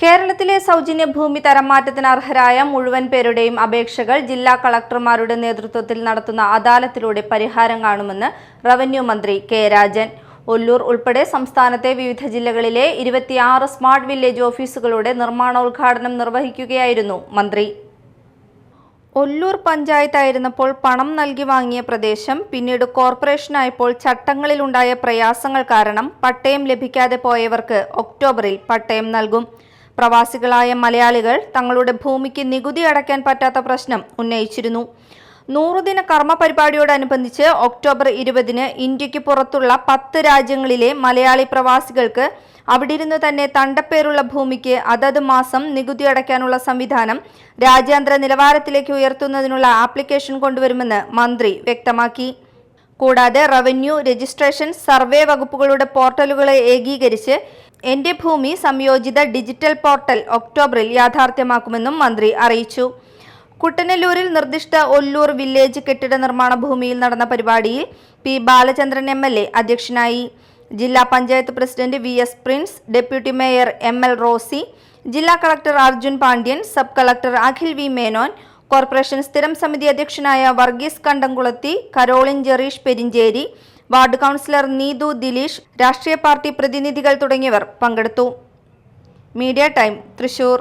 കേരളത്തിലെ സൗജന്യ ഭൂമി തരംമാറ്റത്തിന് അർഹരായ മുഴുവൻ പേരുടെയും അപേക്ഷകൾ ജില്ലാ കളക്ടർമാരുടെ നേതൃത്വത്തിൽ നടത്തുന്ന അദാലത്തിലൂടെ പരിഹാരം കാണുമെന്ന് റവന്യൂ മന്ത്രി കെ രാജൻ. ഒല്ലൂർ ഉൾപ്പെടെ സംസ്ഥാനത്തെ വിവിധ ജില്ലകളിലെ ഇരുപത്തിയാറ് സ്മാർട്ട് വില്ലേജ് ഓഫീസുകളുടെ നിർമ്മാണോദ്ഘാടനം നിർവഹിക്കുകയായിരുന്നു മന്ത്രി. ഒല്ലൂർ പഞ്ചായത്തായിരുന്നപ്പോൾ പണം നൽകി വാങ്ങിയ പ്രദേശം പിന്നീട് കോർപ്പറേഷനായപ്പോൾ ചട്ടങ്ങളിലുണ്ടായ പ്രയാസങ്ങൾ കാരണം പട്ടയം ലഭിക്കാതെ പോയവർക്ക് ഒക്ടോബറിൽ പട്ടയം നൽകും. പ്രവാസികളായ മലയാളികൾ തങ്ങളുടെ ഭൂമിക്ക് നികുതി അടയ്ക്കാൻ പറ്റാത്ത പ്രശ്നം ഉന്നയിച്ചിരുന്നു. നൂറുദിന കർമ്മ പരിപാടിയോടനുബന്ധിച്ച് ഒക്ടോബർ ഇരുപതിന് ഇന്ത്യയ്ക്ക് പുറത്തുള്ള പത്ത് രാജ്യങ്ങളിലെ മലയാളി പ്രവാസികൾക്ക് അവിടെ ഇരുന്ന് തന്നെ തണ്ടപ്പേരുള്ള ഭൂമിക്ക് അതത് മാസം നികുതി അടയ്ക്കാനുള്ള സംവിധാനം രാജ്യാന്തര നിലവാരത്തിലേക്ക് ഉയർത്തുന്നതിനുള്ള ആപ്ലിക്കേഷൻ കൊണ്ടുവരുമെന്ന് മന്ത്രി വ്യക്തമാക്കി. കൂടാതെ റവന്യൂ രജിസ്ട്രേഷൻ സർവേ വകുപ്പുകളുടെ പോർട്ടലുകളെ ഏകീകരിച്ച് എന്റെ ഭൂമി സംയോജിത ഡിജിറ്റൽ പോർട്ടൽ ഒക്ടോബറിൽ യാഥാർത്ഥ്യമാക്കുമെന്നും മന്ത്രി അറിയിച്ചു. കുട്ടനല്ലൂരിൽ നിർദ്ദിഷ്ട ഒല്ലൂർ വില്ലേജ് കെട്ടിട നിർമ്മാണ ഭൂമിയിൽ നടന്ന പരിപാടിയിൽ P Balachandran M L A അധ്യക്ഷനായി. ജില്ലാ panchayat president V S Prince deputy mayor M L Rosy ജില്ലാ collector Arjun Pandian sub collector Akhil V Menon corporation സ്ഥിരം സമിതി അധ്യക്ഷനായ Varghese Kandamkulathi Caroline Jerish Perincheri ward councillor Neethu Dileesh രാഷ്ട്രീയ party പ്രതിനിധികൾ തുടങ്ങിയവർ പങ്കെടുത്തു. Media time Thrissur.